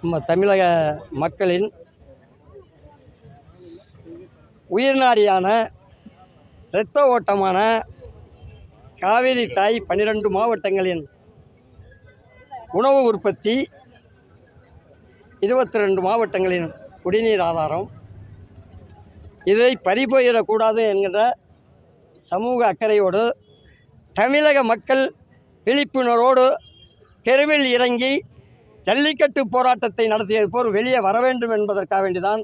நம்ம தமிழக மக்களின் உயிர்நாடியான இரத்த ஓட்டமான காவிரி தாய் பன்னிரண்டு மாவட்டங்களின் உணவு உற்பத்தி இருபத்தி ரெண்டு மாவட்டங்களின் குடிநீர் ஆதாரம். இதை பறிபோயிடக்கூடாது என்கிற சமூக அக்கறையோடு தமிழக மக்கள் விழிப்புணர்வோடு தெருவில் இறங்கி ஜல்லிக்கட்டு போராட்டத்தை நடத்தியது போல் வெளியே வர வேண்டும் என்பதற்காக வேண்டிதான்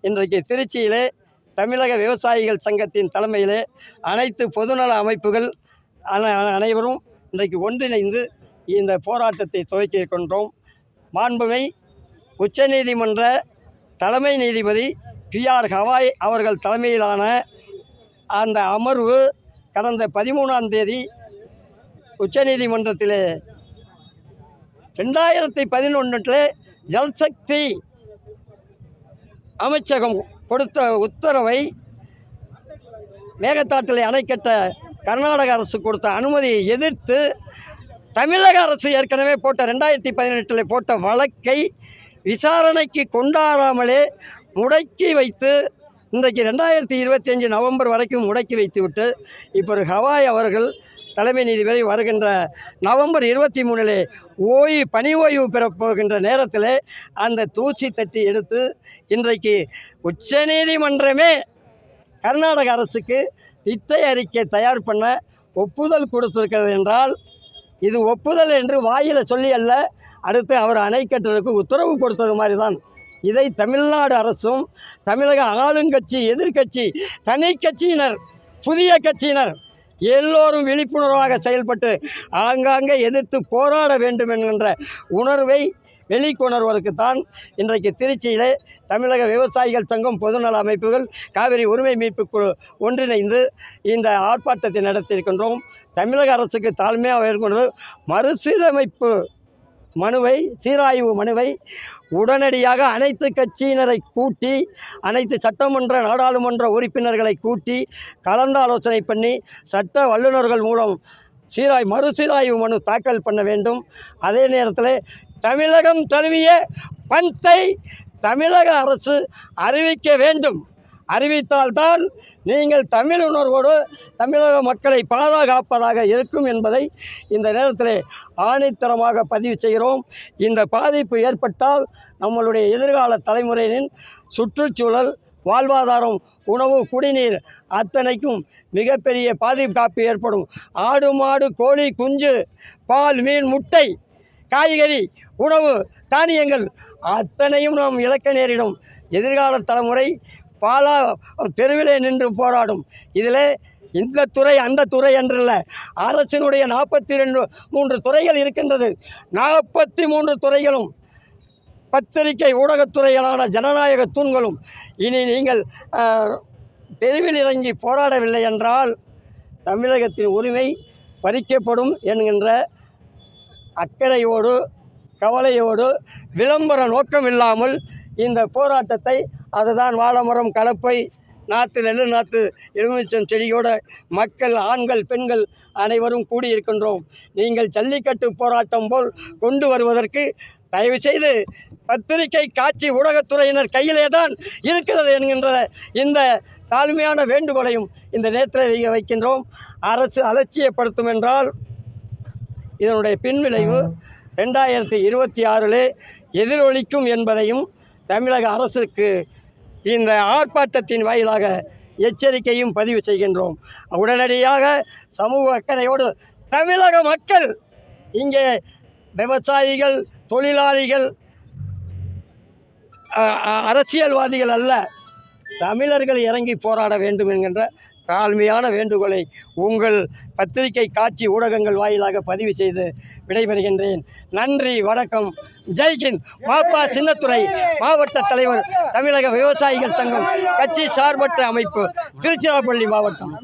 இன்றைக்கு திருச்சியிலே தமிழக விவசாயிகள் சங்கத்தின் தலைமையிலே அனைத்து பொதுநல அமைப்புகள் அனைவரும் இன்றைக்கு ஒன்றிணைந்து இந்த போராட்டத்தை துவக்கி கொண்டோம். மாண்புமை உச்சநீதிமன்ற தலைமை நீதிபதி பி ஆர் ஹவாய் அவர்கள் தலைமையிலான அந்த அமர்வு கடந்த பதிமூணாம் தேதி உச்சநீதிமன்றத்திலே ரெண்டாயிரத்தி பதினொன்றில் ஜல்சக்தி அமைச்சகம் கொடுத்த உத்தரவை மேகத்தாட்டில் அணை கட்ட கர்நாடக அரசு கொடுத்த அனுமதியை எதிர்த்து தமிழக அரசு ஏற்கனவே போட்ட ரெண்டாயிரத்தி பதினெட்டில் போட்ட வழக்கை விசாரணைக்கு கொண்டாடாமலே முடக்கி வைத்து இன்றைக்கு ரெண்டாயிரத்தி இருபத்தி அஞ்சு நவம்பர் வரைக்கும் முடக்கி வைத்துவிட்டு இப்போ ஹவாய் அவர்கள் தலைமை நீதிபதி வருகின்ற நவம்பர் இருபத்தி மூணிலே ஓய்வு பணி ஓய்வு பெறப்போகின்ற நேரத்தில் அந்த தூசி தட்டி எடுத்து இன்றைக்கு உச்சநீதிமன்றமே கர்நாடக அரசுக்கு திட்டை அறிக்கை தயார் பண்ண ஒப்புதல் கொடுத்திருக்கிறது என்றால் இது ஒப்புதல் என்று வாயில் சொல்லி அல்ல அடுத்து அவர் அணை கட்டுறதுக்கு உத்தரவு கொடுத்தது மாதிரி தான் இதை தமிழ்நாடு அரசும் தமிழக ஆளுங்கட்சி எதிர்க்கட்சி தனி கட்சியினர் புதிய கட்சியினர் எல்லோரும் விழிப்புணர்வாக செயல்பட்டு ஆங்காங்கே எதிர்த்து போராட வேண்டும் என்கின்ற உணர்வை வெளிக்கொணர்வதற்குத்தான் இன்றைக்கு திருச்சியிலே தமிழக விவசாயிகள் சங்கம் பொதுநல அமைப்புகள் காவிரி உரிமை மீட்பு குழு ஒன்றிணைந்து இந்த ஆர்ப்பாட்டத்தை நடத்தியிருக்கின்றோம். தமிழக அரசுக்கு தாழ்மையாக இருக்கின்ற மறுசீரமைப்பு மனுவை சீராய்வு மனுவை உடனடியாக அனைத்து கட்சியினரை கூட்டி அனைத்து சட்டமன்ற நாடாளுமன்ற உறுப்பினர்களை கூட்டி கலந்தாலோசனை பண்ணி சட்ட வல்லுநர்கள் மூலம் சீராய் மறுசீராய்வு மனு தாக்கல் பண்ண வேண்டும். அதே நேரத்தில் தமிழகம் தழுவிய பந்தை தமிழக அரசு அறிவிக்க வேண்டும். அறிவித்தால்தான் நீங்கள் தமிழ் உணர்வோடு தமிழக மக்களை பாதுகாப்பதாக இருக்கும் என்பதை இந்த நேரத்தில் ஆணைத்தரமாக பதிவு செய்கிறோம். இந்த பாதிப்பு ஏற்பட்டால் நம்மளுடைய எதிர்கால தலைமுறையினின் சுற்றுச்சூழல் வாழ்வாதாரம் உணவு குடிநீர் அத்தனைக்கும் மிகப்பெரிய பாதுகாப்பு ஏற்படும். ஆடு மாடு கோழி குஞ்சு பால் மீன் முட்டை காய்கறி உணவு தானியங்கள் அத்தனையும் நாம் இழக்க நேரிடும். எதிர்கால தலைமுறை பாலா தெருவிலே நின்று போராடும். இதில் இந்த துறை அந்த துறை என்றல்ல. அரசினுடைய நாற்பத்தி ரெண்டு மூன்று துறைகள் இருக்கின்றது. நாற்பத்தி மூன்று துறைகளும் பத்திரிகை ஊடகத்துறைகளான ஜனநாயக தூண்களும். இனி நீங்கள் தெருவில் இறங்கி போராடவில்லை என்றால் தமிழகத்தின் உரிமை பறிக்கப்படும் என்கின்ற அக்கறையோடு கவலையோடு விளம்பர நோக்கம் இல்லாமல் இந்த போராட்டத்தை அதுதான் வாழைமரம் கலப்பை நாற்று நெல்லு நாற்று எலுமிச்சம் செடியோட மக்கள் ஆண்கள் பெண்கள் அனைவரும் கூடியிருக்கின்றோம். நீங்கள் ஜல்லிக்கட்டு போராட்டம் போல் கொண்டு வருவதற்கு தயவுசெய்து பத்திரிகை காட்சி ஊடகத்துறையினர் கையிலே தான் இருக்கிறது என்கின்ற இந்த தாழ்மையான வேண்டுகோளையும் இந்த நேற்றை வைக்கின்றோம். அரசு அலட்சியப்படுத்தும் என்றால் இதனுடைய பின்விளைவு ரெண்டாயிரத்தி இருபத்தி ஆறில் எதிரொலிக்கும் என்பதையும் தமிழக அரசுக்கு இந்த ஆர்ப்பாட்டத்தின் வாயிலாக எச்சரிக்கையும் பதிவு செய்கின்றோம். உடனடியாக சமூக அக்கறையோடு தமிழக மக்கள் இங்கே விவசாயிகள் தொழிலாளிகள் அரசியல்வாதிகள் அல்ல தமிழர்கள் இறங்கி போராட வேண்டும் என்கின்ற தாழ்மையான வேண்டுகோளை உங்கள் பத்திரிகை காட்சி ஊடகங்கள் வாயிலாக பதிவு செய்து விடைபெறுகின்றேன். நன்றி வணக்கம். ஜெய்ஹிந்த் மாப்பா சின்னத்துறை மாவட்ட தலைவர் தமிழக விவசாயிகள் சங்கம் கட்சி சார்பற்ற அமைப்பு திருச்சிராப்பள்ளி மாவட்டம்.